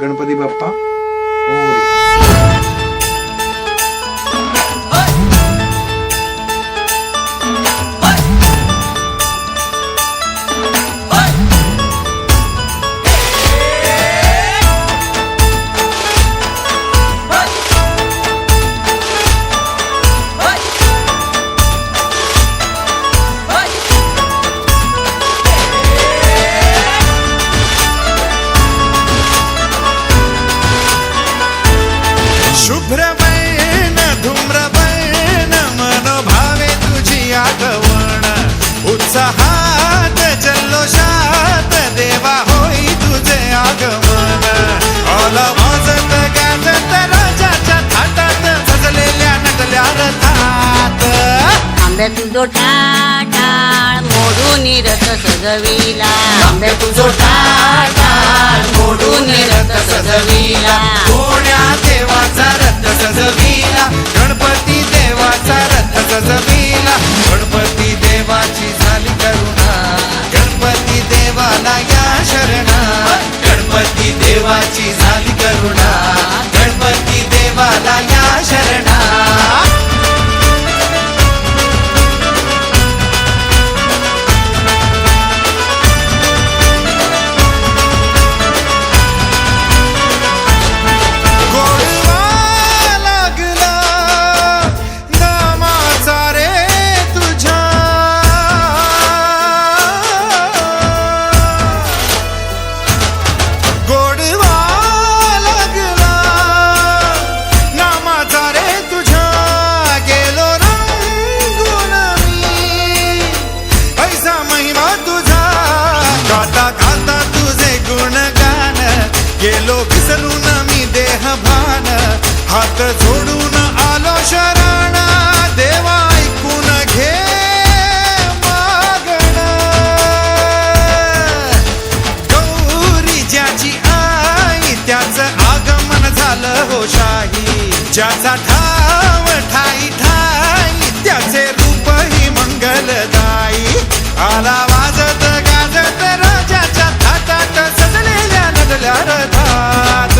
गणपती बाप्पा मोरया. आंब्या तुझो टाळ मोडून रथ सजविला. आंब्या तुझो टाळ मोडून रथ सजविला. कोण्या देवाचा रथ सजविला. गणपती देवाचा रथ सजविला. गणपती देवाची झाली करुणा. गणपती देवाला या शरणा. गणपती देवाची झाली करुणा. ज्याचा ठाव ठाई ठाई त्याचे रूपही मंगलदाई आला वाजत गाजत राजाच्या थाटात सजलेल्या नडल्या रथात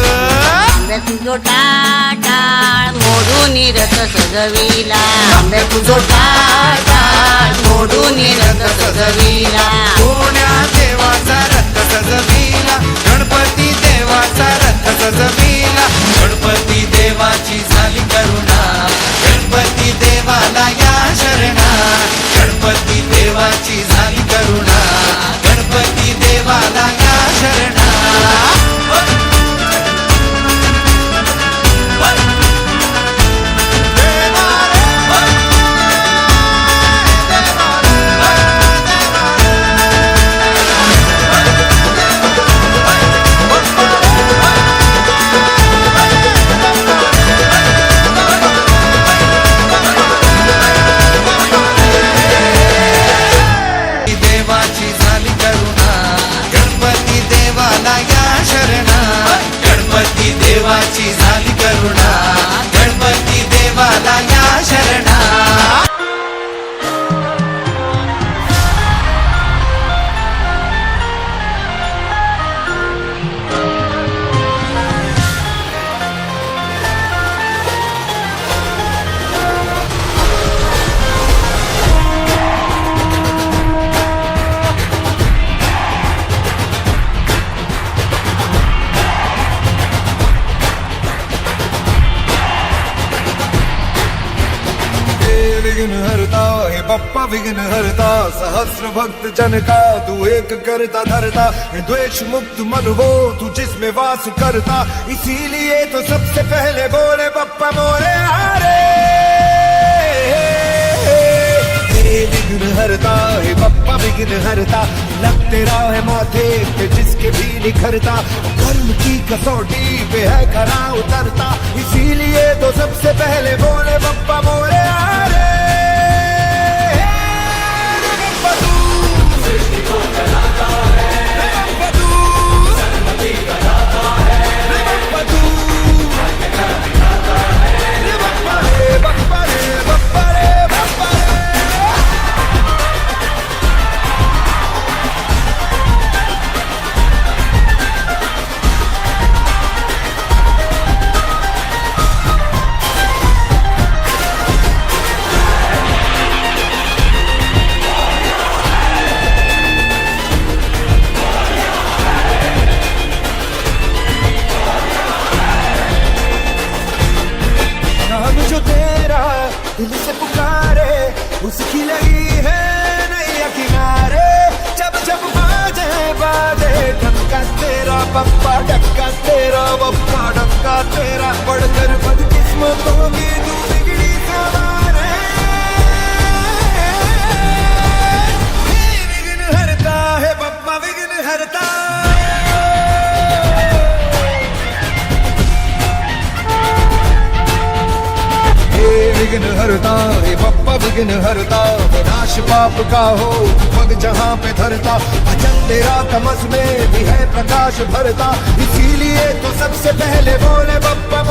मोडून रथ सजविला. आंब्या तुझो टाटाळ मोडून रथ सजविला. कोण्या देवाचा रथ सजविला. गणपती देवाचा रथ सजविला. गणपती देवाची झाली. विघ्न हरता, सहस्र भक्त जन का, तू एक करता धरता। द्वेष मुक्त मन वो तू जिसमें वास करता। इसीलिए तो सबसे पहले बोले, बप्पा मोरे हारे। विघ्न हरता, हे बप्पा विघ्न हरता। लगते है माथे पे जिसके भी निखरता। कर्म की कसौटी पे है खरा उतरता। इसीलिए तो सबसे पहले बोले, बप्पा मोरे हारे। तेरा दिल से पुकारे उसकी लगी है नैया किनारे जब जब बाजे बाजे धक्का तेरा पप्पा धक्का तेरा पप्पा धक्का तेरा बढ़कर बदकिस्मत होगी तू बिगड़ी सवारे विघ्न हरता है पप्पा विघ्न हरता विघ्न हरता हे बप्पा विघ्न हरता नाश पाप का हो पग जहाँ पे धरता भजन तेरा तमस में भी है प्रकाश भरता इसीलिए तो सबसे पहले बोले बप्पा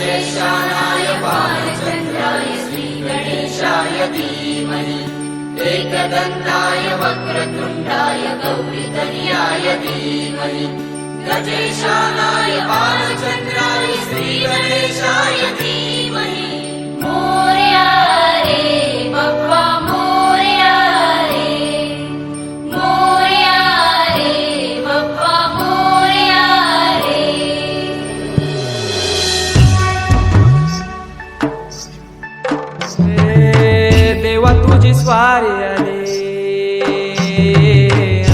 शालाय पादचन्द्राय श्रीगणेशाय धीमहि एकदन्ताय वक्रतुण्डाय गौरिदल्याय धीमहि गजेशानाय पादचन्द्र तुझी स्वारी आली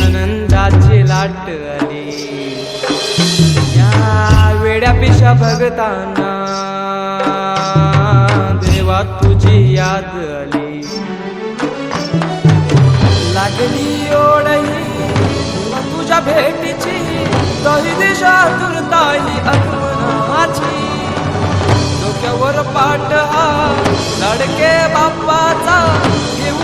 आनंदाची लाट आली. या वेड्या पिशा भगताना देवा तुझी याद आली. लागली ओढही तुझ्या भेटीची दही दिशा तुरताई आगमनाची डोक्यावर पाठ हा लडके बाप्पाचा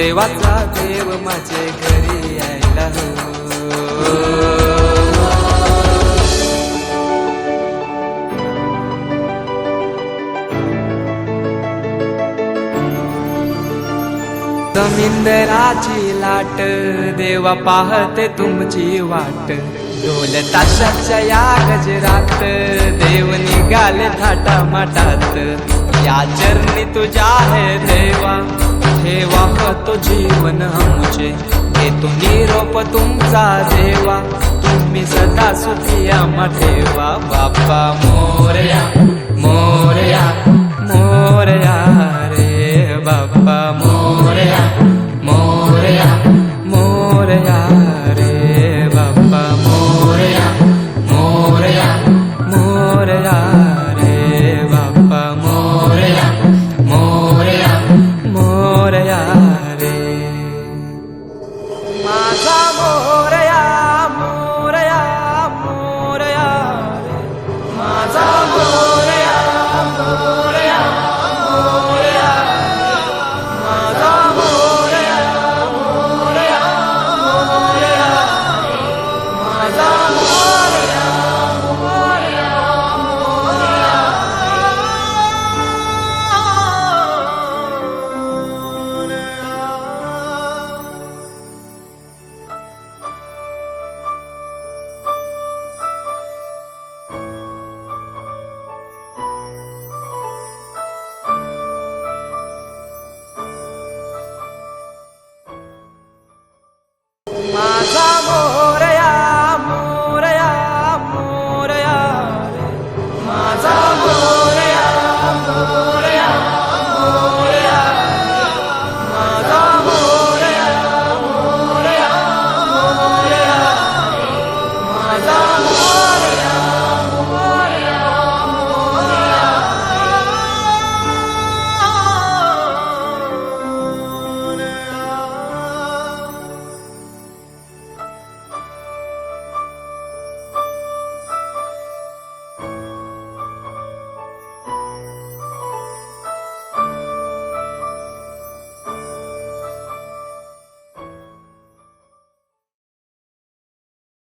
देवाचा देव माझे घरी यायला हो जमीनदाराची लाट देवा पाहते तुमची वाट. ढोल ताशाच्या या गजरात देव निघाले थाटा माटात या चरणी तुझ्या आहे देवा. ठेवा हो तो जीवन आमचे. घेतो निरोप तुमचा देवा. तुम्ही सदा सुखी ठेवा. बाप्पा मोरया मोरया मोरया.